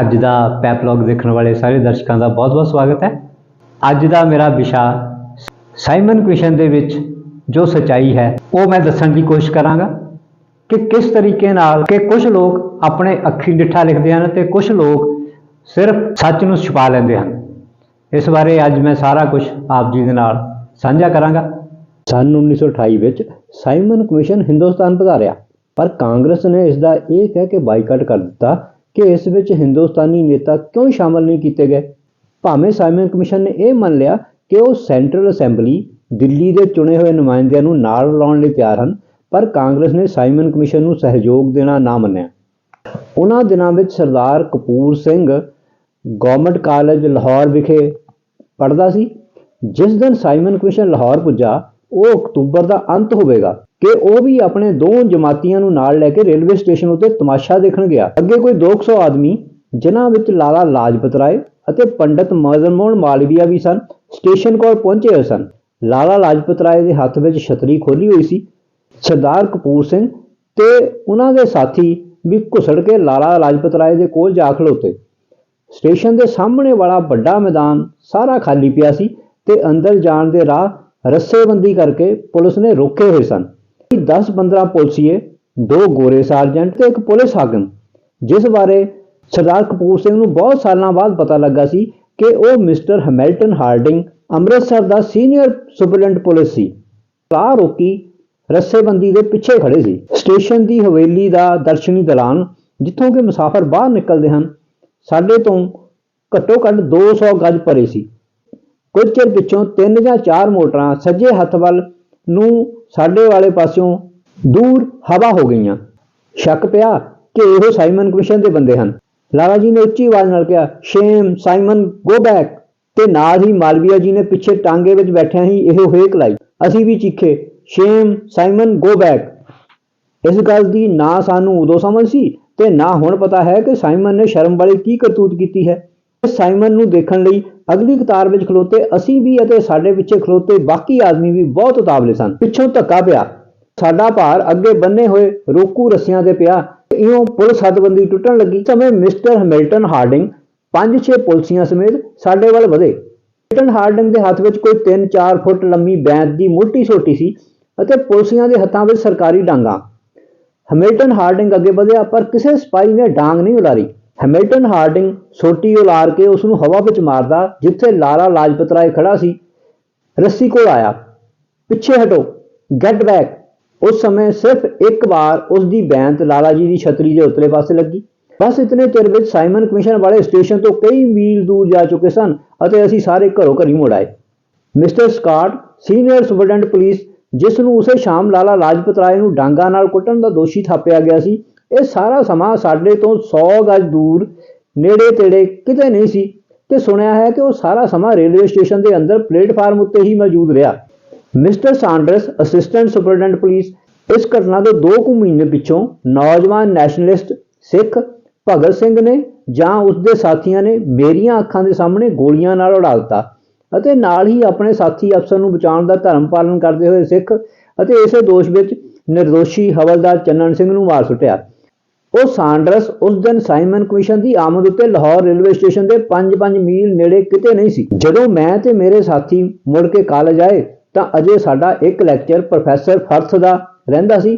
ਅੱਜ ਦਾ ਪੈਪਲੌਗ ਦੇਖਣ ਵਾਲੇ ਸਾਰੇ ਦਰਸ਼ਕਾਂ ਦਾ ਬਹੁਤ-ਬਹੁਤ ਸਵਾਗਤ ਹੈ। ਅੱਜ ਦਾ ਮੇਰਾ ਵਿਸ਼ਾ ਸਾਈਮਨ ਕੁਐਸਚਨ ਦੇ ਵਿੱਚ ਜੋ ਸਚਾਈ ਹੈ, ਉਹ ਮੈਂ ਦੱਸਣ ਦੀ ਕੋਸ਼ਿਸ਼ ਕਰਾਂਗਾ ਕਿ ਕਿਸ ਤਰੀਕੇ ਨਾਲ ਕਿ ਕੁਝ ਲੋਕ ਆਪਣੇ ਅੱਖੀ ਡਿੱਠਾ ਲਿਖਦੇ ਹਨ ਤੇ ਕੁਝ ਲੋਕ ਸਿਰਫ ਸੱਚ ਨੂੰ ਛੁਪਾ ਲੈਂਦੇ ਹਨ। ਇਸ ਬਾਰੇ ਅੱਜ ਮੈਂ ਸਾਰਾ ਕੁਝ ਆਪ ਜੀ ਦੇ ਨਾਲ ਸਾਂਝਾ ਕਰਾਂਗਾ। ਸੰਨ 1928 ਵਿੱਚ ਸਾਈਮਨ ਕਮਿਸ਼ਨ ਹਿੰਦੁਸਤਾਨ ਪਧਾਰਿਆ, ਪਰ ਕਾਂਗਰਸ ਨੇ ਇਸ ਦਾ ਇਹ ਕਹਿ ਕੇ ਬਾਈਕਾਟ ਕਰ ਦਿੱਤਾ ਕਿ ਇਸ ਵਿੱਚ ਹਿੰਦੁਸਤਾਨੀ ਨੇਤਾ ਕਿਉਂ ਸ਼ਾਮਲ ਨਹੀਂ ਕੀਤੇ ਗਏ? ਭਾਵੇਂ ਸਾਈਮਨ ਕਮਿਸ਼ਨ ਨੇ ਇਹ ਮੰਨ ਲਿਆ ਕਿ ਉਹ ਸੈਂਟਰਲ ਅਸੈਂਬਲੀ, ਦਿੱਲੀ ਦੇ ਚੁਣੇ ਹੋਏ ਨੁਮਾਇੰਦਿਆਂ ਨੂੰ ਨਾਲ ਲਾਉਣ ਲਈ ਤਿਆਰ ਹਨ, ਪਰ ਕਾਂਗਰਸ ਨੇ ਸਾਈਮਨ ਕਮਿਸ਼ਨ ਨੂੰ ਸਹਿਯੋਗ ਦੇਣਾ ਨਾ ਮੰਨਿਆ। ਉਹਨਾਂ ਦਿਨਾਂ ਵਿੱਚ ਸਰਦਾਰ ਕਪੂਰ ਸਿੰਘ ਗਵਰਨਮੈਂਟ ਕਾਲਜ ਲਾਹੌਰ ਵਿਖੇ ਪੜ੍ਹਦਾ ਸੀ। ਜਿਸ ਦਿਨ ਸਾਈਮਨ ਕਮਿਸ਼ਨ ਲਾਹੌਰ ਪੁੱਜਾ ਉਹ ਅਕਤੂਬਰ ਦਾ ਅੰਤ ਹੋਵੇਗਾ ਕਿ ਉਹ ਵੀ ਆਪਣੇ ਦੋ ਜਮਾਤੀਆਂ ਨੂੰ ਨਾਲ ਲੈ ਕੇ ਰੇਲਵੇ ਸਟੇਸ਼ਨ ਉੱਤੇ ਤਮਾਸ਼ਾ ਦੇਖਣ ਗਿਆ। ਅੱਗੇ ਕੋਈ 200 ਆਦਮੀ, ਜਿਨ੍ਹਾਂ ਵਿੱਚ ਲਾਲਾ ਲਾਜਪਤ ਰਾਏ ਅਤੇ ਪੰਡਤ ਮਦਨ ਮੋਹਨ ਮਾਲਵੀਆ ਵੀ ਸਨ, ਸਟੇਸ਼ਨ ਕੋਲ ਪਹੁੰਚੇ ਹੋਏ ਸਨ। ਲਾਲਾ ਲਾਜਪਤ ਰਾਏ ਦੇ ਹੱਥ ਵਿੱਚ ਛਤਰੀ ਖੋਲੀ ਹੋਈ ਸੀ। ਸਰਦਾਰ ਕਪੂਰ ਸਿੰਘ ਤੇ ਉਹਨਾਂ ਦੇ ਸਾਥੀ ਵੀ ਘੁਸੜ ਕੇ ਲਾਲਾ ਲਾਜਪਤ ਰਾਏ ਦੇ ਕੋਲ ਜਾ ਖਲੋਤੇ। ਸਟੇਸ਼ਨ ਦੇ ਸਾਹਮਣੇ ਵਾਲਾ ਵੱਡਾ ਮੈਦਾਨ ਸਾਰਾ ਖਾਲੀ ਪਿਆ ਸੀ ਤੇ ਅੰਦਰ ਜਾਣ ਦੇ ਰਾਹ ਰੱਸੇਬੰਦੀ ਕਰਕੇ ਪੁਲਿਸ ਨੇ ਰੋਕੇ ਹੋਏ ਸਨ। 10-15 ਪੁਲਸੀਏ, ਦੋ ਗੋਰੇ ਸਾਰਜੈਂਟ ਤੇ ਇੱਕ ਪੁਲਿਸ ਹਾਕਮ, ਜਿਸ ਬਾਰੇ ਸਰਦਾਰ ਕਪੂਰ ਸਿੰਘ ਨੂੰ ਬਹੁਤ ਸਾਲਾਂ ਬਾਅਦ ਪਤਾ ਲੱਗਾ ਸੀ ਕਿ ਉਹ ਮਿਸਟਰ ਹੈਮਿਲਟਨ ਹਾਰਡਿੰਗ ਅੰਮ੍ਰਿਤਸਰ ਦਾ ਸੀਨੀਅਰ ਸੁਪਰਡੈਂਟ ਪੁਲਿਸ ਸੀ। ਰਾਹ ਰੋਕੀ ਰੱਸੇਬੰਦੀ ਦੇ ਪਿੱਛੇ ਖੜੇ ਸੀ। ਸਟੇਸ਼ਨ ਦੀ ਹਵੇਲੀ ਦਾ ਦਰਸ਼ਨੀ ਦਲਾਨ ਜਿੱਥੋਂ ਕਿ ਮੁਸਾਫਰ ਬਾਹਰ ਨਿਕਲਦੇ ਹਨ, ਸਾਡੇ ਤੋਂ ਘੱਟੋ ਘੱਟ 200 ਗਜ ਪਰੇ ਸੀ। ਕੁਝ ਚਿਰ ਪਿੱਛੋਂ ਤਿੰਨ ਜਾਂ ਚਾਰ ਮੋਟਰਾਂ ਸੱਜੇ ਹੱਥ ਵੱਲ ਨੂੰ ਸਾਡੇ ਵਾਲੇ ਪਾਸਿਓਂ ਦੂਰ ਹਵਾ ਹੋ ਗਈਆਂ। ਸ਼ੱਕ ਪਿਆ ਕਿ ਇਹੋ ਸਾਈਮਨ ਕਮਿਸ਼ਨ ਦੇ ਬੰਦੇ ਹਨ। ਲਾਲਾ ਜੀ ਨੇ ਉੱਚੀ ਆਵਾਜ਼ ਨਾਲ ਕਿਹਾ, ਸ਼ੇਮ, ਸਾਈਮਨ, ਗੋ ਬੈਕ! ਤੇ ਨਾਲ ਹੀ ਮਾਲਵੀਆ ਜੀ ਨੇ ਪਿੱਛੇ ਟਾਂਗੇ ਵਿੱਚ ਬੈਠਿਆਂ ਹੀ ਇਹੋ ਹੇਕ ਲਾਈ। ਅਸੀਂ ਵੀ ਚੀਖੇ, ਸ਼ੇਮ, ਸਾਈਮਨ, ਗੋ ਬੈਕ! ਇਸ ਗੱਲ ਦੀ ਨਾ ਸਾਨੂੰ ਉਦੋਂ ਸਮਝ ਸੀ ਤੇ ਨਾ ਹੁਣ ਪਤਾ ਹੈ ਕਿ ਸਾਈਮਨ ਨੇ ਸ਼ਰਮ ਵਾਲੀ ਕੀ ਕਰਤੂਤ ਕੀਤੀ ਹੈ। ਸਾਈਮਨ ਨੂੰ ਦੇਖਣ ਲਈ ਅਗਲੀ ਕਤਾਰ ਵਿੱਚ ਖਲੋਤੇ। ਅਸੀਂ ਵੀ ਅਤੇ ਸਾਡੇ ਪਿੱਛੇ ਖਲੋਤੇ। ਬਾਕੀ ਆਦਮੀ ਵੀ ਬਹੁਤ ਉਤਾਵਲੇ ਸਨ। ਪਿੱਛੋਂ ਧੱਕਾ ਪਿਆ। ਸਾਡਾ ਭਾਰ ਅੱਗੇ ਬੰਨੇ ਹੋਏ ਰੋਕੂ ਰੱਸਿਆਂ ਤੇ ਪਿਆ। ਇਉਂ ਪੁਲਿਸ ਹੱਦਬੰਦੀ ਟੁੱਟਣ ਲੱਗੀ। ਸਮੇਂ ਮਿਸਟਰ ਹੈਮਿਲਟਨ ਹਾਰਡਿੰਗ ਪੰਜ ਛੇ ਪੁਲਸੀਆਂ ਸਮੇਤ ਸਾਡੇ ਵੱਲ ਵਧੇ। ਹੈਮਿਲਟਨ ਹਾਰਡਿੰਗ ਦੇ ਹੱਥ ਵਿੱਚ ਕੋਈ 3-4 ਫੁੱਟ ਲੰਮੀ ਬੈਂਤ ਦੀ ਮੋਟੀ ਸੋਟੀ ਸੀ ਅਤੇ ਪੁਲਸੀਆਂ ਦੇ ਹੱਥਾਂ ਵਿੱਚ ਸਰਕਾਰੀ ਡਾਂਗਾ। ਹੈਮਿਲਟਨ ਹਾਰਡਿੰਗ ਅੱਗੇ ਵਧਿਆ, ਪਰ ਕਿਸੇ ਸਿਪਾਹੀ ਨੇ ਡਾਂਗ ਨਹੀਂ ਉਲਾਰੀ ਹੈਮਿਲਟਨ ਹਾਰਡਿੰਗ ਸੋਟੀ ਉਲਾਰ ਕੇ ਉਸ ਨੂੰ ਹਵਾ ਵਿੱਚ ਮਾਰਦਾ, ਜਿੱਥੇ ਲਾਲਾ ਲਾਜਪਤ ਰਾਏ ਖੜਾ ਸੀ, ਰੱਸੀ ਕੋਲ ਆਇਆ। ਪਿੱਛੇ ਹਟੋ ਗੈਟ ਬੈਕ ਉਸ ਸਮੇਂ ਸਿਰਫ ਇੱਕ ਵਾਰ ਉਸ ਦੀ ਬੈਂਤ ਲਾਲਾ ਜੀ ਦੀ ਛਤਰੀ ਦੇ ਉਤਲੇ ਪਾਸੇ ਲੱਗੀ। ਬਸ ਇਤਨੇ ਚਿਰ ਵਿੱਚ ਸਾਈਮਨ ਕਮਿਸ਼ਨ ਵਾਲੇ ਸਟੇਸ਼ਨ ਤੋਂ ਕਈ ਮੀਲ ਦੂਰ ਜਾ ਚੁੱਕੇ ਸਨ ਅਤੇ ਅਸੀਂ ਸਾਰੇ ਘਰੋਂ ਘਰੀ ਮੁੜ ਆਏ। Mister Scott, senior superintendent police, ਜਿਸ ਨੂੰ ਉਸੇ ਸ਼ਾਮ ਲਾਲਾ ਲਾਜਪਤ ਰਾਏ ਨੂੰ ਡਾਂਗਾ ਨਾਲ ਕੁੱਟਣ ਦਾ ਦੋਸ਼ੀ ਥਾਪਿਆ ਗਿਆ ਸੀ ਇਹ ਸਾਰਾ ਸਮਾਂ ਸਾਡੇ ਤੋਂ 100 ਗਜ ਦੂਰ, ਨੇੜੇ ਤੇੜੇ ਕਿਤੇ ਨਹੀਂ ਸੀ ਤੇ ਸੁਣਿਆ ਹੈ ਕਿ ਉਹ ਸਾਰਾ ਸਮਾਂ ਰੇਲਵੇ ਸਟੇਸ਼ਨ ਦੇ ਅੰਦਰ ਪਲੇਟਫਾਰਮ ਉੱਤੇ ਹੀ ਮੌਜੂਦ ਰਿਹਾ। Mister Saunders, assistant superintendent police, ਇਸ ਘਟਨਾ ਤੋਂ 2 ਕੁ ਮਹੀਨੇ ਪਿੱਛੋਂ ਨੌਜਵਾਨ ਨੈਸ਼ਨਲਿਸਟ ਸਿੱਖ ਭਗਤ ਸਿੰਘ ਨੇ ਜਾਂ ਉਸ ਦੇ ਸਾਥੀਆਂ ਨੇ ਮੇਰੀਆਂ ਅੱਖਾਂ ਦੇ ਸਾਹਮਣੇ ਗੋਲੀਆਂ ਨਾਲ ਉਡਾ ਦਿੱਤਾ ਅਤੇ ਨਾਲ ਹੀ ਆਪਣੇ ਸਾਥੀ ਅਫਸਰ ਨੂੰ ਬਚਾਉਣ ਦਾ ਧਰਮ ਪਾਲਨ ਕਰਦੇ ਹੋਏ ਸਿੱਖ ਅਤੇ ਇਸੇ ਦੋਸ਼ ਵਿੱਚ ਨਿਰਦੋਸ਼ੀ ਹਵਲਦਾਰ ਚੰਨਣ ਸਿੰਘ ਨੂੰ ਮਾਰ ਸੁੱਟਿਆ। ਉਹ ਸਾਂਡਰਸ ਉਸ ਦਿਨ ਸਾਈਮਨ ਕਮਿਸ਼ਨ ਦੀ ਆਮਦ ਉੱਤੇ ਲਾਹੌਰ ਰੇਲਵੇ ਸਟੇਸ਼ਨ ਦੇ 5-5 ਮੀਲ ਨੇੜੇ ਕਿਤੇ ਨਹੀਂ ਸੀ। ਜਦੋਂ ਮੈਂ ਤੇ ਮੇਰੇ ਸਾਥੀ ਮੁੜ ਕੇ ਕਾਲਜ ਆਏ, ਤਾਂ ਅਜੇ ਸਾਡਾ ਇੱਕ ਲੈਕਚਰ ਪ੍ਰੋਫੈਸਰ ਫਰਥ ਦਾ ਰਹਿੰਦਾ ਸੀ।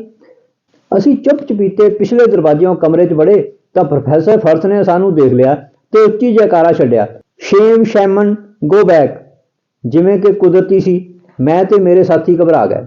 ਅਸੀਂ ਚੁੱਪ ਚਪੀਤੇ ਪਿਛਲੇ ਦਰਵਾਜ਼ਿਓਂ ਕਮਰੇ 'ਚ ਵੜੇ, ਤਾਂ ਪ੍ਰੋਫੈਸਰ ਫਰਥ ਨੇ ਸਾਨੂੰ ਦੇਖ ਲਿਆ ਤੇ ਉੱਚੀ ਜੈਕਾਰਾ ਛੱਡਿਆ। Shame Simon, go back. ਜਿਵੇਂ ਕਿ ਕੁਦਰਤੀ ਸੀ, ਮੈਂ ਤੇ ਮੇਰੇ ਸਾਥੀ ਘਬਰਾ ਗਏ।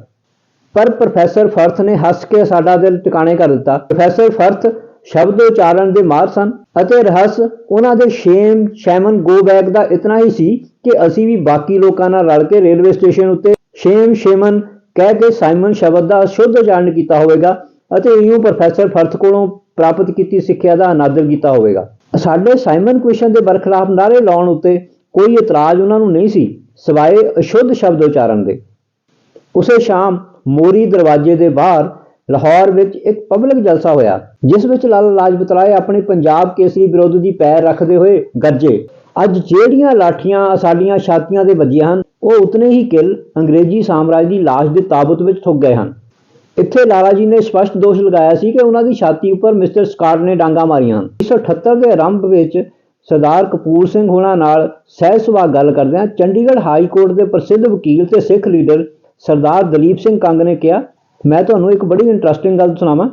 ਪਰ ਪ੍ਰੋਫੈਸਰ ਫਰਥ ਨੇ ਹੱਸ ਕੇ ਸਾਡਾ ਦਿਲ ਟਿਕਾਣੇ ਕਰ ਦਿੱਤਾ। ਪ੍ਰੋਫੈਸਰ ਫਰਥ ਸ਼ਬਦ ਉਚਾਰਨ ਦੇ ਮਾਹਰ ਸਨ ਅਤੇ ਰਹੱਸ ਉਹਨਾਂ ਦੇ ਸ਼ੇਮ ਸ਼ੈਮਨ ਗੋ ਬੈਕ ਦਾ ਇਤਨਾ ਹੀ ਸੀ ਕਿ ਅਸੀਂ ਵੀ ਬਾਕੀ ਲੋਕਾਂ ਨਾਲ ਰਲ ਕੇ ਰੇਲਵੇ ਸਟੇਸ਼ਨ ਉੱਤੇ ਸ਼ੇਮ ਸ਼ੇਮਨ ਕਹਿ ਕੇ ਸਾਈਮਨ ਸ਼ਬਦ ਦਾ ਸ਼ੁੱਧ ਉਚਾਰਨ ਕੀਤਾ ਹੋਵੇਗਾ ਅਤੇ ਇਉਂ ਪ੍ਰੋਫੈਸਰ ਫਰਥ ਕੋਲੋਂ ਪ੍ਰਾਪਤ ਕੀਤੀ ਸਿੱਖਿਆ ਦਾ ਅਨਾਦਰ ਕੀਤਾ ਹੋਵੇਗਾ। ਸਾਡੇ ਸਾਈਮਨ ਕੁਐਸਚਨ ਦੇ ਬਰਖਲਾਫ ਨਾਰੇ ਲਾਉਣ ਉੱਤੇ ਕੋਈ ਇਤਰਾਜ਼ ਉਹਨਾਂ ਨੂੰ ਨਹੀਂ ਸੀ, ਸਿਵਾਏ ਅਸ਼ੁੱਧ ਸ਼ਬਦ ਉਚਾਰਨ ਦੇ। ਉਸੇ ਸ਼ਾਮ ਮੋਰੀ ਦਰਵਾਜ਼ੇ ਦੇ ਬਾਹਰ ਲਾਹੌਰ ਵਿੱਚ ਇੱਕ ਪਬਲਿਕ ਜਲਸਾ ਹੋਇਆ, ਜਿਸ ਵਿੱਚ ਲਾਲਾ ਲਾਜਪਤ ਰਾਏ ਆਪਣੀ ਪੰਜਾਬ ਕੇਸਰੀ ਵਿਰੋਧ ਦੀ ਪੈਰ ਰੱਖਦੇ ਹੋਏ ਗੱਜੇ ਅੱਜ ਜਿਹੜੀਆਂ ਲਾਠੀਆਂ ਸਾਡੀਆਂ ਛਾਤੀਆਂ ਦੇ ਵੱਜੀਆਂ ਹਨ, ਉਹ ਉਤਨੇ ਹੀ ਕਿਲ ਅੰਗਰੇਜ਼ੀ ਸਾਮਰਾਜ ਦੀ ਲਾਸ਼ ਦੇ ਤਾਬੂਤ ਵਿੱਚ ਠੁੱਕ ਗਏ ਹਨ। ਇੱਥੇ ਲਾਲਾ ਜੀ ਨੇ ਸਪਸ਼ਟ ਦੋਸ਼ ਲਗਾਇਆ ਸੀ ਕਿ ਉਹਨਾਂ ਦੀ ਛਾਤੀ ਉੱਪਰ ਮਿਸਟਰ ਸਕਾਟ ਨੇ ਡਾਂਗਾ ਮਾਰੀਆਂ ਹਨ। 1978 ਦੇ ਆਰੰਭ ਵਿੱਚ ਸਰਦਾਰ ਕਪੂਰ ਸਿੰਘ ਹੋਣਾ ਨਾਲ ਸਹਿਜ ਸੁਭਾਅ ਗੱਲ ਕਰਦਿਆਂ ਚੰਡੀਗੜ੍ਹ ਹਾਈ ਕੋਰਟ ਦੇ ਪ੍ਰਸਿੱਧ ਵਕੀਲ ਤੇ ਸਿੱਖ ਲੀਡਰ ਸਰਦਾਰ ਦਲੀਪ ਸਿੰਘ ਕੰਗ ਨੇ ਕਿਹਾ, ਮੈਂ ਤੁਹਾਨੂੰ ਇੱਕ ਬੜੀ ਇੰਟਰਸਟਿੰਗ ਗੱਲ ਸੁਣਾਵਾਂ।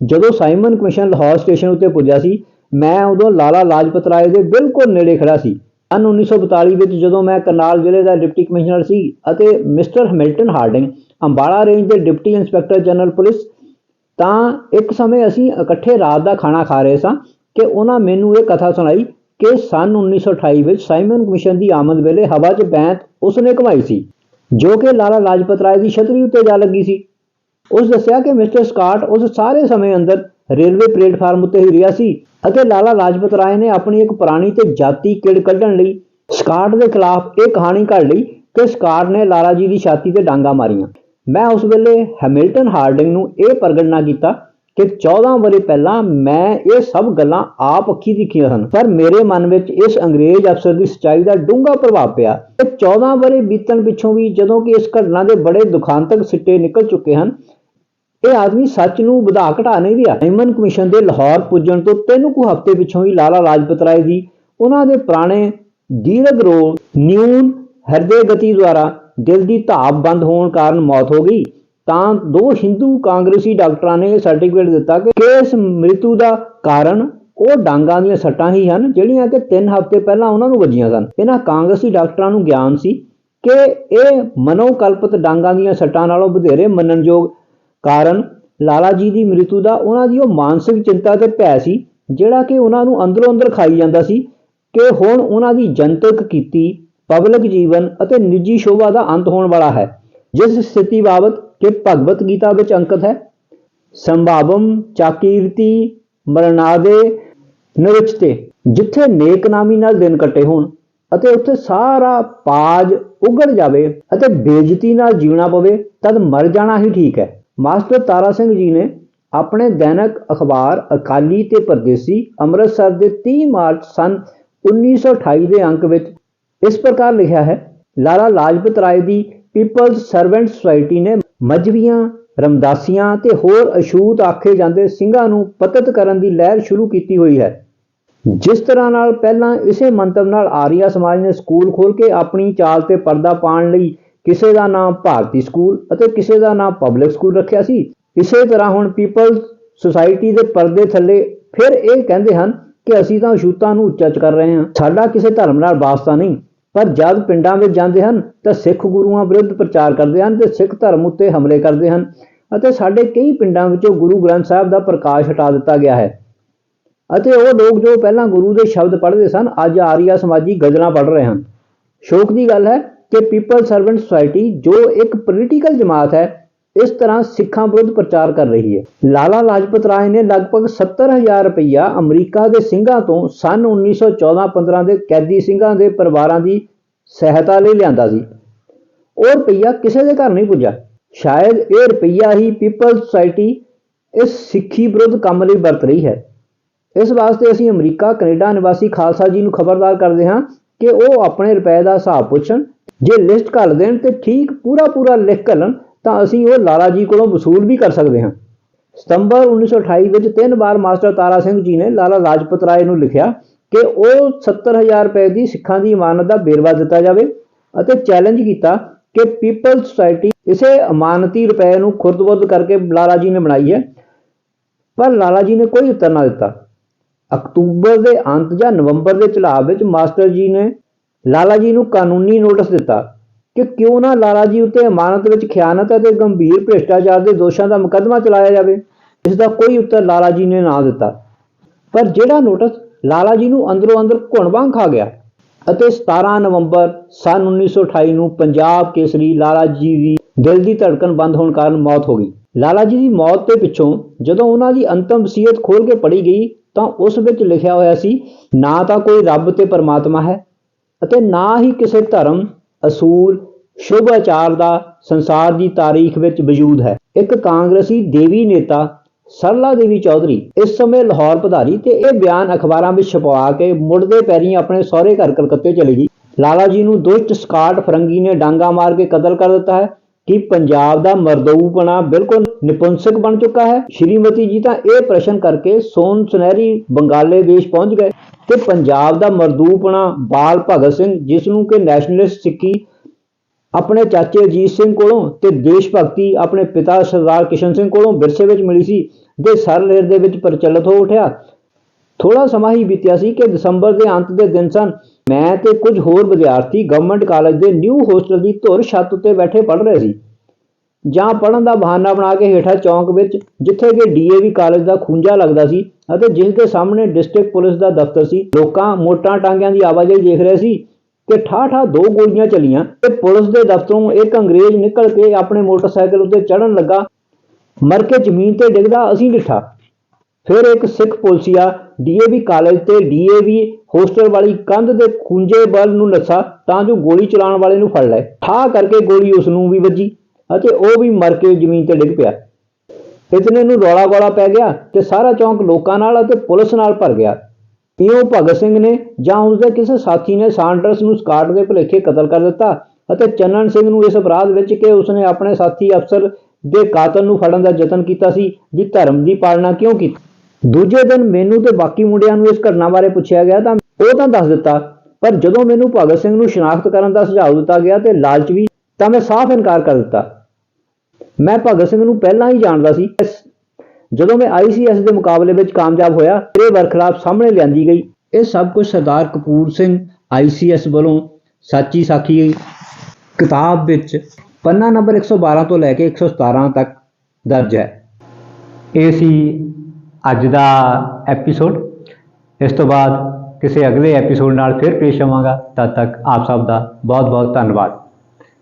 ਜਦੋਂ ਸਾਈਮਨ ਕਮਿਸ਼ਨ ਲਾਹੌਰ ਸਟੇਸ਼ਨ ਉੱਤੇ ਪੁੱਜਿਆ ਸੀ, ਮੈਂ ਉਦੋਂ ਲਾਲਾ ਲਾਜਪਤ ਰਾਏ ਦੇ ਬਿਲਕੁਲ ਨੇੜੇ ਖੜਾ ਸੀ। ਸਨ 1942 ਵਿੱਚ ਜਦੋਂ ਮੈਂ ਕਰਨਾਲ ਜ਼ਿਲ੍ਹੇ ਦਾ ਡਿਪਟੀ ਕਮਿਸ਼ਨਰ ਸੀ ਅਤੇ mister Hamilton Harding, Ambala range ਦੇ ਡਿਪਟੀ ਇੰਸਪੈਕਟਰ ਜਨਰਲ ਪੁਲਿਸ, ਤਾਂ ਇੱਕ ਸਮੇਂ ਅਸੀਂ ਇਕੱਠੇ ਰਾਤ ਦਾ ਖਾਣਾ ਖਾ ਰਹੇ ਸਾਂ ਕਿ ਉਹਨਾਂ ਮੈਨੂੰ ਇਹ ਕਥਾ ਸੁਣਾਈ ਕਿ ਸਨ 1928 ਵਿੱਚ ਸਾਈਮਨ ਕਮਿਸ਼ਨ ਦੀ ਆਮਦ ਵੇਲੇ ਹਵਾ 'ਚ ਬੈਂਤ ਉਸਨੇ ਘਮਾਈ ਸੀ। ਜੋ ਕਿ ਲਾਲਾ ਲਾਜਪਤ ਰਾਏ ਦੀ ਛਤਰੀ ਉੱਤੇ ਜਾ ਲੱਗੀ ਸੀ। ਉਸ ਦੱਸਿਆ ਕਿ ਮਿਸਟਰ ਸਕਾਟ ਉਸ ਸਾਰੇ ਸਮੇਂ ਅੰਦਰ ਰੇਲਵੇ ਪਲੇਟਫਾਰਮ ਉੱਤੇ ਹੀ ਰਿਹਾ ਸੀ ਅਤੇ ਲਾਲਾ ਲਾਜਪਤ ਰਾਏ ਨੇ ਆਪਣੀ ਇੱਕ ਪੁਰਾਣੀ ਤੇ ਜਾਤੀ ਕਿੜ ਕੱਢਣ ਲਈ ਸਕਾਟ ਦੇ ਖਿਲਾਫ ਇਹ ਕਹਾਣੀ ਘੜ ਲਈ ਕਿ ਸਕਾਟ ਨੇ ਲਾਲਾ ਜੀ ਦੀ ਛਾਤੀ ਤੇ ਡਾਂਗਾ ਮਾਰੀਆਂ। ਮੈਂ ਉਸ ਵੇਲੇ ਹੈਮਿਲਟਨ ਹਾਰਡਿੰਗ ਨੂੰ ਇਹ ਪ੍ਰਗਟਨਾ ਕੀਤਾ ਕਿ 14 ਵਰੇ ਪਹਿਲਾਂ ਮੈਂ ਇਹ ਸਭ ਗੱਲਾਂ ਆਪ ਅੱਖੀ ਦੇਖੀਆਂ ਹਨ ਪਰ ਮੇਰੇ ਮਨ ਵਿੱਚ ਇਸ ਅੰਗਰੇਜ਼ ਅਫਸਰ ਦੀ ਸੱਚਾਈ ਦਾ ਡੂੰਘਾ ਪ੍ਰਭਾਵ ਪਿਆ। ਤੇ 14 ਵਰੇ ਬੀਤਣ ਪਿੱਛੋਂ ਵੀ ਜਦੋਂ ਕਿ ਇਸ ਘਟਨਾ ਦੇ ਬੜੇ ਦੁਖਾਂਤਕ ਸਿੱਟੇ ਨਿਕਲ ਚੁੱਕੇ ਹਨ, ਇਹ ਆਦਮੀ ਸੱਚ ਨੂੰ ਵਧਾ ਘਟਾ ਨਹੀਂ ਰਿਹਾ। ਸਾਈਮਨ ਕਮਿਸ਼ਨ ਦੇ ਲਾਹੌਰ ਪੁੱਜਣ ਤੋਂ ਤਿੰਨ ਕੁ ਹਫ਼ਤੇ ਪਿੱਛੋਂ ਹੀ ਲਾਲਾ ਲਾਜਪਤ ਰਾਏ ਦੀ ਉਹਨਾਂ ਦੇ ਪੁਰਾਣੇ ਦੀਰਘ ਰੋਗ ਨਿਊਨ ਹਿਰਦੇ ਗਤੀ ਦੁਆਰਾ ਦਿਲ ਦੀ ਧਾਪ ਬੰਦ ਹੋਣ ਕਾਰਨ ਮੌਤ ਹੋ ਗਈ। ਤਾਂ ਦੋ ਹਿੰਦੂ ਕਾਂਗਰਸੀ ਡਾਕਟਰਾਂ ਨੇ ਇਹ ਸਰਟੀਫਿਕੇਟ ਦਿੱਤਾ ਕਿ ਇਸ ਮ੍ਰਿਤੂ ਦਾ ਕਾਰਨ ਉਹ ਡਾਂਗਾਂ ਦੀਆਂ ਸੱਟਾਂ ਹੀ ਹਨ, ਜਿਹੜੀਆਂ ਕਿ 3 ਹਫ਼ਤੇ ਪਹਿਲਾਂ ਉਹਨਾਂ ਨੂੰ ਵੱਜੀਆਂ ਸਨ। ਇਹਨਾਂ ਕਾਂਗਰਸੀ ਡਾਕਟਰਾਂ ਨੂੰ ਗਿਆਨ ਸੀ ਕਿ ਇਹ ਮਨੋਕਲਪਿਤ ਡਾਂਗਾਂ ਦੀਆਂ ਸੱਟਾਂ ਨਾਲੋਂ ਵਧੇਰੇ ਮੰਨਣਯੋਗ ਕਾਰਨ ਲਾਲਾ ਜੀ ਦੀ ਮ੍ਰਿਤੂ ਦਾ ਉਹਨਾਂ ਦੀ ਉਹ ਮਾਨਸਿਕ ਚਿੰਤਾ ਤੇ ਭੈ ਸੀ, ਜਿਹੜਾ ਕਿ ਉਹਨਾਂ ਨੂੰ ਅੰਦਰੋਂ ਅੰਦਰ ਖਾਈ ਜਾਂਦਾ ਸੀ ਕਿ ਹੁਣ ਉਹਨਾਂ ਦੀ ਜਨਤਕ ਕੀਤੀ, ਪਬਲਿਕ ਜੀਵਨ ਅਤੇ ਨਿੱਜੀ ਸ਼ੋਭਾ ਦਾ ਅੰਤ ਹੋਣ ਵਾਲਾ ਹੈ, ਜਿਸ ਸਥਿਤੀ ਬਾਬਤ ਕਿ ਭਗਵਤ ਗੀਤਾ ਵਿੱਚ ਅੰਕਿਤ ਹੈ, ਸੰਭਾਵਮ ਚਾਕੀਰਤੀ ਮਰਨਾਦੇ ਨਰਿਚਤੇ, ਜਿੱਥੇ ਨੇਕ ਨਾਮੀ ਨਾਲ ਦਿਨ ਕੱਟੇ ਹੋਣ ਅਤੇ ਉੱਥੇ ਸਾਰਾ ਪਾਜ ਉਗੜ ਜਾਵੇ ਅਤੇ ਬੇਇੱਜ਼ਤੀ ਨਾਲ ਜੀਣਾ ਪਵੇ, ਤਦ ਮਰ ਜਾਣਾ ਹੀ ਠੀਕ ਹੈ। ਮਾਸਟਰ ਤਾਰਾ ਸਿੰਘ ਜੀ ਨੇ ਆਪਣੇ ਦੈਨਿਕ ਅਖਬਾਰ ਅਕਾਲੀ ਤੇ ਪਰਦੇਸੀ ਅੰਮ੍ਰਿਤਸਰ ਦੇ 30 ਮਾਰਚ ਸਨ 1928 ਦੇ ਅੰਕ ਵਿੱਚ ਇਸ ਪ੍ਰਕਾਰ ਲਿਖਿਆ ਹੈ ਲਾਲਾ ਲਾਜਪਤ ਰਾਏ ਦੀ ਪੀਪਲਜ਼ ਸਰਵੈਂਟ ਸੁਸਾਇਟੀ ਨੇ ਮਜਵੀਆਂ, ਰਮਦਾਸੀਆਂ ਤੇ ਹੋਰ ਅਛੂਤ ਆਖੇ ਜਾਂਦੇ ਸਿੰਘਾਂ ਨੂੰ ਪਤਤ ਕਰਨ ਦੀ ਲਹਿਰ ਸ਼ੁਰੂ ਕੀਤੀ ਹੋਈ ਹੈ। ਜਿਸ ਤਰ੍ਹਾਂ ਨਾਲ ਪਹਿਲਾਂ ਇਸੇ ਮੰਤਵ ਨਾਲ ਆਰੀਆ ਸਮਾਜ ਨੇ ਸਕੂਲ ਖੋਲ ਕੇ ਆਪਣੀ ਚਾਲ ਤੇ ਪਰਦਾ ਪਾਉਣ ਲਈ ਕਿਸੇ ਦਾ ਨਾਮ ਭਾਰਤੀ ਸਕੂਲ ਅਤੇ ਕਿਸੇ ਦਾ ਨਾਮ ਪਬਲਿਕ ਸਕੂਲ ਰੱਖਿਆ ਸੀ। ਇਸੇ ਤਰ੍ਹਾਂ ਹੁਣ ਪੀਪਲਜ਼ ਸੁਸਾਇਟੀ ਦੇ ਪਰਦੇ ਥੱਲੇ ਫਿਰ ਇਹ ਕਹਿੰਦੇ ਹਨ ਕਿ ਅਸੀਂ ਤਾਂ ਅਛੂਤਾਂ ਨੂੰ ਉੱਚਾ ਚ ਕਰ ਰਹੇ ਹਾਂ। ਸਾਡਾ ਕਿਸੇ ਧਰਮ ਨਾਲ ਵਾਸਤਾ ਨਹੀਂ। ਪਰ ਜਦ ਪਿੰਡਾਂ ਵਿੱਚ ਜਾਂਦੇ ਹਨ ਤਾਂ ਸਿੱਖ ਗੁਰੂਆਂ ਵਿਰੁੱਧ ਪ੍ਰਚਾਰ ਕਰਦੇ ਹਨ ਤੇ ਸਿੱਖ ਧਰਮ ਉੱਤੇ ਹਮਲੇ ਕਰਦੇ ਹਨ ਅਤੇ ਸਾਡੇ ਕਈ ਪਿੰਡਾਂ ਵਿੱਚੋਂ ਗੁਰੂ ਗ੍ਰੰਥ ਸਾਹਿਬ ਦਾ ਪ੍ਰਕਾਸ਼ ਹਟਾ ਦਿੱਤਾ ਗਿਆ ਹੈ। ਅਤੇ ਉਹ ਲੋਕ ਜੋ ਪਹਿਲਾਂ ਗੁਰੂ ਦੇ ਸ਼ਬਦ ਪੜ੍ਹਦੇ ਸਨ, ਅੱਜ ਆਰੀਆ ਸਮਾਜੀ ਗਜ਼ਲਾਂ ਪੜ੍ਹ ਰਹੇ ਹਨ। ਸ਼ੋਕ ਦੀ ਗੱਲ ਹੈ ਕਿ ਪੀਪਲ ਸਰਵੈਂਟ ਸੁਸਾਇਟੀ ਜੋ ਇੱਕ ਪੋਲੀਟੀਕਲ ਜਮਾਤ ਹੈ ਇਸ ਤਰ੍ਹਾਂ ਸਿੱਖਾਂ ਵਿਰੁੱਧ ਪ੍ਰਚਾਰ ਕਰ ਰਹੀ ਹੈ। ਲਾਲਾ ਲਾਜਪਤ ਰਾਏ ਨੇ ਲਗਭਗ 70000 ਰੁਪਇਆ ਅਮਰੀਕਾ ਦੇ ਸਿੰਘਾਂ ਤੋਂ ਸਨ 1914-15 ਦੇ ਕੈਦੀ ਸਿੰਘਾਂ ਦੇ ਪਰਿਵਾਰਾਂ ਦੀ ਸਹਾਇਤਾ ਲਈ ਲਿਆਂਦਾ ਸੀ। ਉਹ ਰੁਪਈਆ ਕਿਸੇ ਦੇ ਘਰ ਨਹੀਂ ਪੁੱਜਾ ਸ਼ਾਇਦ ਇਹ ਰੁਪਈਆ ਹੀ ਪੀਪਲ ਸੁਸਾਇਟੀ ਇਸ ਸਿੱਖੀ ਵਿਰੁੱਧ ਕੰਮ ਲਈ ਵਰਤ ਰਹੀ ਹੈ। ਇਸ ਵਾਸਤੇ ਅਸੀਂ ਅਮਰੀਕਾ, ਕੈਨੇਡਾ ਨਿਵਾਸੀ ਖਾਲਸਾ ਜੀ ਨੂੰ ਖਬਰਦਾਰ ਕਰਦੇ ਹਾਂ ਕਿ ਉਹ ਆਪਣੇ ਰੁਪਏ ਦਾ ਹਿਸਾਬ ਪੁੱਛਣ, ਜੇ ਲਿਸਟ ਘੱਲ ਦੇਣ ਤੇ ਠੀਕ ਪੂਰਾ ਪੂਰਾ ਲਿਖ ਘੱਲਣ ਤਾਂ ਅਸੀਂ ਉਹ ਲਾਲਾ ਜੀ ਕੋਲੋਂ ਵਸੂਲ ਵੀ ਕਰ ਸਕਦੇ ਹਾਂ। ਸਤੰਬਰ 1928 ਵਿੱਚ ਤਿੰਨ ਵਾਰ ਮਾਸਟਰ ਤਾਰਾ ਸਿੰਘ ਜੀ ਨੇ ਲਾਲਾ ਲਾਜਪਤ ਰਾਏ ਨੂੰ ਲਿਖਿਆ ਕਿ ਉਹ 70000 ਰੁਪਏ ਦੀ ਸਿੱਖਾਂ ਦੀ ਇਮਾਨਤ ਦਾ ਬੇਰਵਾ ਦਿੱਤਾ ਜਾਵੇ ਅਤੇ ਚੈਲੰਜ ਕੀਤਾ ਕਿ ਪੀਪਲ ਸੁਸਾਇਟੀ ਇਸੇ ਇਮਾਨਤੀ ਰੁਪਏ ਨੂੰ ਖੁਰਦਬੁਰਦ ਕਰਕੇ ਲਾਲਾ ਜੀ ਨੇ ਬਣਾਈ ਹੈ। ਪਰ ਲਾਲਾ ਜੀ ਨੇ ਕੋਈ ਉੱਤਰ ਨਾ ਦਿੱਤਾ। ਅਕਤੂਬਰ ਦੇ ਅੰਤ ਜਾਂ ਨਵੰਬਰ ਦੇ ਚਲਾਅ ਵਿੱਚ ਮਾਸਟਰ ਜੀ ਨੇ ਲਾਲਾ ਜੀ ਨੂੰ ਕਾਨੂੰਨੀ ਨੋਟਿਸ ਦਿੱਤਾ ਕਿ ਕਿਉਂ ਨਾ ਲਾਲਾ ਜੀ ਉੱਤੇ ਅਮਾਨਤ ਵਿੱਚ ਖਿਆਨਤ ਅਤੇ ਗੰਭੀਰ ਭ੍ਰਿਸ਼ਟਾਚਾਰ ਦੇ ਦੋਸ਼ਾਂ ਦਾ ਮੁਕੱਦਮਾ ਚਲਾਇਆ ਜਾਵੇ, ਇਸ ਦਾ ਕੋਈ ਉੱਤਰ ਲਾਲਾ ਜੀ ਨੇ ਨਾ ਦਿੱਤਾ। ਪਰ ਜਿਹੜਾ ਨੋਟਿਸ ਲਾਲਾ ਜੀ ਨੂੰ ਅੰਦਰੋਂ ਅੰਦਰ ਘੁਣ ਵਾਂਗ ਖਾ ਗਿਆ ਅਤੇ 17 ਨਵੰਬਰ ਸਨ 1928 ਨੂੰ ਪੰਜਾਬ ਕੇਸਰੀ ਲਾਲਾ ਜੀ ਦੀ ਦਿਲ ਦੀ ਧੜਕਣ ਬੰਦ ਹੋਣ ਕਾਰਨ ਮੌਤ ਹੋ ਗਈ। ਲਾਲਾ ਜੀ ਦੀ ਮੌਤ ਦੇ ਪਿੱਛੋਂ ਜਦੋਂ ਉਹਨਾਂ ਦੀ ਅੰਤਮ ਵਸੀਅਤ ਖੋਲ ਕੇ ਪੜ੍ਹੀ ਗਈ ਤਾਂ ਉਸ ਵਿੱਚ ਲਿਖਿਆ ਹੋਇਆ ਸੀ, ਨਾ ਤਾਂ ਕੋਈ ਰੱਬ ਤੇ ਪਰਮਾਤਮਾ ਹੈ ਅਤੇ ਨਾ ਹੀ ਕਿਸੇ ਧਰਮ, ਅਸੂਲ ਸ਼ੁਭ ਆਚਾਰ ਦਾ ਸੰਸਾਰ ਦੀ ਤਾਰੀਖ ਵਿੱਚ ਵਜੂਦ ਹੈ। ਇੱਕ ਕਾਂਗਰਸੀ ਦੇਵੀ ਨੇਤਾ ਸਰਲਾ ਦੇਵੀ ਚੌਧਰੀ ਇਸ ਸਮੇਂ ਲਾਹੌਰ ਪਧਾਰੀ ਤੇ ਇਹ ਬਿਆਨ ਅਖਬਾਰਾਂ ਵਿੱਚ ਛਪਵਾ ਕੇ ਮੁੜਦੇ ਪੈਰੀਂ ਆਪਣੇ ਸਹੁਰੇ ਘਰ ਕਲਕੱਤੇ ਚਲੀ ਗਈ। ਲਾਲਾ ਜੀ ਨੂੰ ਦੁਸ਼ਟ ਸਕਾਟ ਫਰੰਗੀ ਨੇ ਡਾਂਗਾ ਮਾਰ ਕੇ ਕਤਲ ਕਰ ਦਿੱਤਾ ਹੈ ਕਿ ਪੰਜਾਬ ਦਾ ਮਰਦੂਪਣਾ ਬਿਲਕੁਲ ਨਿਪੁੰਸਕ ਬਣ ਚੁੱਕਾ ਹੈ। ਸ਼੍ਰੀਮਤੀ ਜੀ ਤਾਂ ਇਹ ਪ੍ਰਸ਼ਨ ਕਰਕੇ ਸੋਨ ਸੁਨਹਿਰੀ ਬੰਗਾਲੇ ਦੇਸ਼ ਪਹੁੰਚ ਗਏ ਤੇ ਪੰਜਾਬ ਦਾ ਮਰਦੂਪਣਾ ਬਾਲ ਭਗਤ ਸਿੰਘ, ਜਿਸ ਨੂੰ ਕਿ ਨੈਸ਼ਨਲਿਸਟ ਸਿੱਖੀ ਆਪਣੇ ਚਾਚੇ ਅਜੀਤ ਸਿੰਘ ਕੋਲੋਂ ਤੇ ਦੇਸ਼ ਭਗਤੀ ਆਪਣੇ ਪਿਤਾ ਸਰਦਾਰ ਕਿਸ਼ਨ ਸਿੰਘ ਕੋਲੋਂ ਵਿਰਸੇ ਵਿੱਚ ਮਿਲੀ ਸੀ, ਦੇ ਸਰ ਲਹਿਰ ਦੇ ਵਿੱਚ ਪ੍ਰਚਲਿਤ ਹੋ ਉਠਿਆ। ਥੋੜਾ ਸਮਾਂ ਹੀ ਬੀਤਿਆ ਸੀ ਕਿ ਦਸੰਬਰ ਦੇ ਅੰਤ ਦੇ ਦਿਨ ਸਨ। ਮੈਂ ਤੇ ਕੁਝ ਹੋਰ ਵਿਦਿਆਰਥੀ ਗਵਰਨਮੈਂਟ ਕਾਲਜ ਦੇ ਨਿਊ ਹੋਸਟਲ ਦੀ ਧੁਰ ਛੱਤ ਉੱਤੇ ਬੈਠੇ ਪੜ੍ਹ ਰਹੇ ਸੀ। ਜਾਂ ਪੜਨ ਦਾ ਬਹਾਨਾ ਬਣਾ ਕੇ ਹੇਠਾਂ ਚੌਂਕ ਵਿੱਚ, ਜਿੱਥੇ ਕਿ ਡੀਏਵੀ ਕਾਲਜ ਦਾ ਖੂੰਜਾ ਲੱਗਦਾ ਸੀ ਅਤੇ ਜਿਸ ਦੇ ਸਾਹਮਣੇ ਡਿਸਟ੍ਰਿਕਟ ਪੁਲਿਸ ਦਾ ਦਫ਼ਤਰ ਸੀ। ਲੋਕਾਂ ਮੋਟਰਾਂ ਟਾਂਗਿਆਂ ਦੀ ਆਵਾਜਾਈ ਦੇਖ ਰਹੇ ਸੀ। ਕਿ ਠਾਠਾ ਦੋ ਗੋਲੀਆਂ ਚਲੀਆਂ ਤੇ ਪੁਲਿਸ ਦੇ ਦਫ਼ਤਰੋਂ ਇੱਕ ਅੰਗਰੇਜ਼ ਨਿਕਲ ਕੇ ਆਪਣੇ ਮੋਟਰਸਾਈਕਲ ਉੱਤੇ ਚੜਨ ਲੱਗਾ। ਮਰ ਕੇ ਜ਼ਮੀਨ ਤੇ ਡਿੱਗਦਾ ਅਸੀਂ ਡਿੱਠਾ। ਫਿਰ ਇੱਕ ਸਿੱਖ ਪੁਲਸੀਆ ਡੀਏਵੀ ਕਾਲਜ ਤੇ ਡੀਏਵੀ ਹੋਸਟਲ ਵਾਲੀ ਕੰਧ ਦੇ ਖੁੰਝੇ ਬਲ ਨੂੰ ਨੱਸਾ ਤਾਂ ਜੋ ਗੋਲੀ ਚਲਾਉਣ ਵਾਲੇ ਨੂੰ ਫੜ ਲਏ। ਠਾ ਕਰਕੇ ਗੋਲੀ ਉਸ ਨੂੰ ਵੀ ਵੱਜੀ ਅਤੇ ਉਹ ਵੀ ਮਰ ਕੇ ਜ਼ਮੀਨ ਤੇ ਡਿੱਗ ਪਿਆ। ਇਤਨੇ ਨੂੰ ਰੌਲਾ ਗੋਲਾ ਪੈ ਗਿਆ ਤੇ ਸਾਰਾ ਚੌਂਕ ਲੋਕਾਂ ਨਾਲ ਅਤੇ ਪੁਲਿਸ ਨਾਲ ਭਰ ਗਿਆ। ਇਉਂ ਭਗਤ ਸਿੰਘ ਨੇ ਜਾਂ ਉਸਦੇ ਕਿਸੇ ਸਾਥੀ ਨੇ ਸਾਂਡਰਸ ਨੂੰ ਸਕਾਟ ਦੇ ਭੁਲੇਖੇ ਕਤਲ ਕਰ ਦਿੱਤਾ ਅਤੇ ਚੰਨਨ ਸਿੰਘ ਨੂੰ ਇਸ ਅਪਰਾਧ ਵਿੱਚ ਕਿ ਉਸਨੇ ਆਪਣੇ ਸਾਥੀ ਅਫਸਰ ਦੇ ਕਾਤਲ ਨੂੰ ਫੜਨ ਦਾ ਯਤਨ ਕੀਤਾ ਸੀ ਜੀ ਧਰਮ ਦੀ ਪਾਲਣਾ ਕਿਉਂ ਕੀਤੀ? ਦੂਜੇ ਦਿਨ ਮੈਨੂੰ ਤੇ ਬਾਕੀ ਮੁੰਡਿਆਂ ਨੂੰ ਇਸ ਘਟਨਾ ਬਾਰੇ ਪੁੱਛਿਆ ਗਿਆ ਤਾਂ ਉਹ ਤਾਂ ਦੱਸ ਦਿੱਤਾ, ਪਰ ਜਦੋਂ ਮੈਨੂੰ ਭਗਤ ਸਿੰਘ ਨੂੰ ਸ਼ਨਾਖਤ ਕਰਨ ਦਾ ਸੁਝਾਅ ਦਿੱਤਾ ਗਿਆ ਤੇ ਲਾਲਚ ਵੀ, ਤਾਂ ਮੈਂ ਸਾਫ਼ ਇਨਕਾਰ ਕਰ ਦਿੱਤਾ। ਮੈਂ ਭਗਤ ਸਿੰਘ ਨੂੰ ਪਹਿਲਾਂ ਹੀ ਜਾਣਦਾ ਸੀ ਜਦੋਂ ਮੈਂ ਆਈਸੀਐਸ ਦੇ ਮੁਕਾਬਲੇ ਵਿੱਚ ਕਾਮਯਾਬ ਹੋਇਆ ਇਹ ਵਰਖਲਾਫ ਸਾਹਮਣੇ ਲਿਆਂਦੀ ਗਈ। ਇਹ ਸਭ ਕੁਝ ਸਰਦਾਰ ਕਪੂਰ ਸਿੰਘ ਆਈਸੀਐਸ ਵੱਲੋਂ ਸੱਚੀ ਸਾਖੀ ਕਿਤਾਬ ਵਿੱਚ ਪੰਨਾ ਨੰਬਰ 112 ਤੋਂ ਲੈ ਕੇ 117 ਤੱਕ ਦਰਜ ਹੈ। ਇਹ ਸੀ ਅੱਜ ਦਾ ਐਪੀਸੋਡ। ਇਸ ਤੋਂ ਬਾਅਦ ਕਿਸੇ ਅਗਲੇ ਐਪੀਸੋਡ ਨਾਲ ਫਿਰ ਪੇਸ਼ ਆਵਾਂਗਾ। ਤਦ ਤੱਕ ਆਪ ਸਭ ਦਾ ਬਹੁਤ ਬਹੁਤ ਧੰਨਵਾਦ।